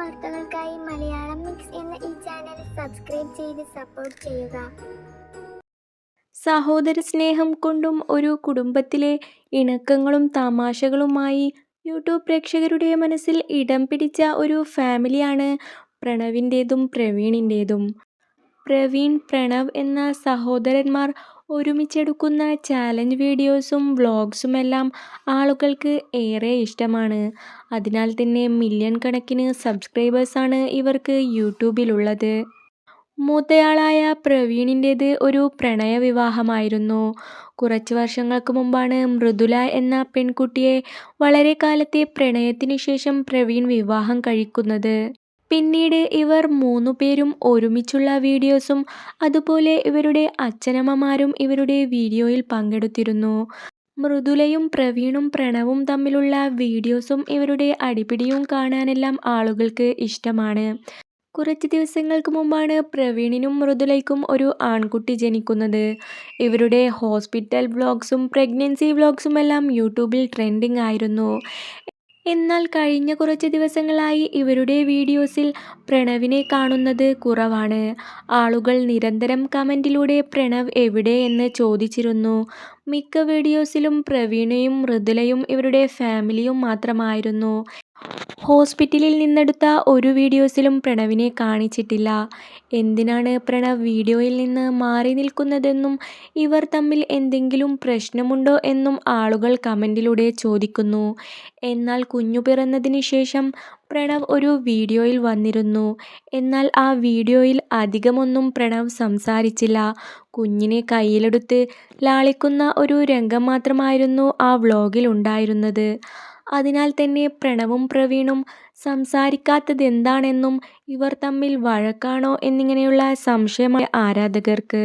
വാർത്തകൾക്കായി മലയാളം മിക്സ് എന്ന ഈ ചാനൽ സബ്സ്ക്രൈബ് ചെയ്ത് സപ്പോർട്ട് ചെയ്യുക സഹോദര സ്നേഹം കൊണ്ടും ഒരു കുടുംബത്തിലെ ഇണക്കങ്ങളും തമാശകളുമായി യൂട്യൂബ് പ്രേക്ഷകരുടെ മനസ്സിൽ ഇടം പിടിച്ച ഒരു ഫാമിലിയാണ് പ്രണവിന്റേതും പ്രവീണിന്റേതും. പ്രവീൺ, പ്രണവ് എന്ന സഹോദരന്മാർ ഒരുമിച്ചെടുക്കുന്ന ചാലഞ്ച് വീഡിയോസും വ്ളോഗ്സും എല്ലാം ആളുകൾക്ക് ഏറെ ഇഷ്ടമാണ്. അതിനാൽ തന്നെ മില്യൺ കണക്കിന് സബ്സ്ക്രൈബേഴ്സാണ് ഇവർക്ക് യൂട്യൂബിലുള്ളത്. മൂത്തയാളായ പ്രവീണിന്റേത് ഒരു പ്രണയ വിവാഹമായിരുന്നു. കുറച്ച് വർഷങ്ങൾക്ക് മുമ്പാണ് മൃദുല എന്ന പെൺകുട്ടിയെ വളരെ കാലത്തെ പ്രണയത്തിനു ശേഷം പ്രവീൺ വിവാഹം കഴിക്കുന്നത്. പിന്നീട് ഇവർ മൂന്നു പേരും ഒരുമിച്ചുള്ള വീഡിയോസും അതുപോലെ ഇവരുടെ അച്ഛനമ്മമാരും ഇവരുടെ വീഡിയോയിൽ പങ്കെടുത്തിരുന്നു. മൃദുലയും പ്രവീണും പ്രണവും തമ്മിലുള്ള വീഡിയോസും ഇവരുടെ അടിപിടിയും കാണാനെല്ലാം ആളുകൾക്ക് ഇഷ്ടമാണ്. കുറച്ച് ദിവസങ്ങൾക്ക് മുമ്പാണ് പ്രവീണിനും മൃദുലയ്ക്കും ഒരു ആൺകുട്ടി ജനിക്കുന്നത്. ഇവരുടെ ഹോസ്പിറ്റൽ വ്ലോഗ്സും പ്രഗ്നൻസി വ്ലോഗ്സുമെല്ലാം യൂട്യൂബിൽ ട്രെൻഡിങ് ആയിരുന്നു. എന്നാൽ കഴിഞ്ഞ കുറച്ച് ദിവസങ്ങളായി ഇവരുടെ വീഡിയോസിൽ പ്രണവിനെ കാണുന്നത് കുറവാണ്. ആളുകൾ നിരന്തരം കമന്റിലൂടെ പ്രണവ് എവിടെ എന്ന് ചോദിച്ചിരുന്നു. മിക്ക വീഡിയോസിലും പ്രവീണയും മൃദുലയും ഇവരുടെ ഫാമിലിയും മാത്രമായിരുന്നു. ഹോസ്പിറ്റലിൽ നിന്നെടുത്ത ഒരു വീഡിയോസിലും പ്രണവിനെ കാണിച്ചിട്ടില്ല. എന്തിനാണ് പ്രണവ് വീഡിയോയിൽ നിന്ന് മാറി നിൽക്കുന്നതെന്നും ഇവർ തമ്മിൽ എന്തെങ്കിലും പ്രശ്നമുണ്ടോ എന്നും ആളുകൾ കമന്റിലൂടെ ചോദിക്കുന്നു. എന്നാൽ കുഞ്ഞു പിറന്നതിന് ശേഷം പ്രണവ് ഒരു വീഡിയോയിൽ വന്നിരുന്നു. എന്നാൽ ആ വീഡിയോയിൽ അധികമൊന്നും പ്രണവ് സംസാരിച്ചില്ല. കുഞ്ഞിനെ കയ്യിലെടുത്ത് ലാളിക്കുന്ന ഒരു രംഗം മാത്രമായിരുന്നു ആ വ്ളോഗിൽ ഉണ്ടായിരുന്നത്. അതിനാൽ തന്നെ പ്രണവും പ്രവീണും സംസാരിക്കാത്തതെന്താണെന്നും ഇവർ തമ്മിൽ വഴക്കാണോ എന്നിങ്ങനെയുള്ള സംശയമാണ് ആരാധകർക്ക്.